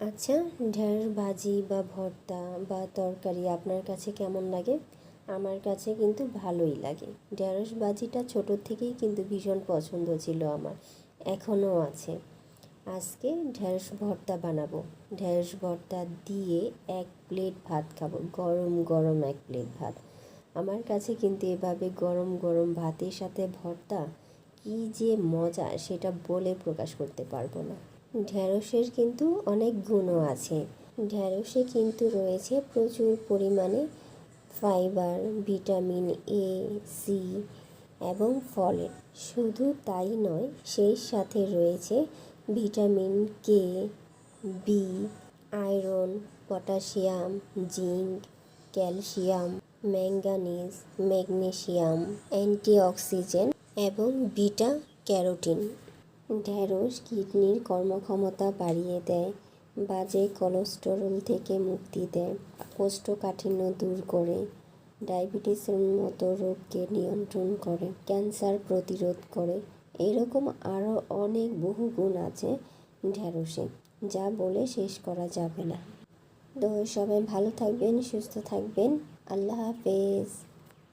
আচ্ছা ঢেঁড়স ভাজি বা ভর্তা বা তরকারি আপনার কাছে কেমন লাগে? আমার কাছে কিন্তু ভালোই লাগে। ঢেঁড়স ভাজিটা ছোটোর থেকেই কিন্তু ভীষণ পছন্দ ছিল আমার, এখনও আছে। আজকে ঢেঁড়স ভর্তা বানাবো। ঢেঁড়স ভর্তা দিয়ে এক প্লেট ভাত খাব, গরম গরম এক প্লেট ভাত। আমার কাছে কিন্তু এভাবে গরম গরম ভাতের সাথে ভর্তা, কী যে মজা, সেটা বলে প্রকাশ করতে পারব না। ঢ্যাঁড়সের কিন্তু অনেক গুণও আছে। ঢ্যাঁড়সে কিন্তু রয়েছে প্রচুর পরিমাণে ফাইবার, ভিটামিন এ সি এবং ফলেট শুধু তাই নয়, সেই সাথে রয়েছে vitamin K B iron, potassium, zinc, calcium manganese magnesium antioxidant এবং বিটা ক্যারোটিন। ঢ্যাঁড়স কিডনির কর্মক্ষমতা বাড়িয়ে দেয়, বাজে কোলেস্টেরল থেকে মুক্তি দেয়, কোষ্ঠকাঠিন্য দূর করে, ডায়াবেটিসের মতো রোগকে নিয়ন্ত্রণ করে, ক্যান্সার প্রতিরোধ করে। এরকম আরও অনেক বহু গুণ আছে ঢ্যাঁড়সে যা বলে শেষ করা যাবে না। তো সবাই ভালো থাকবেন, সুস্থ থাকবেন। আল্লাহ হাফেজ।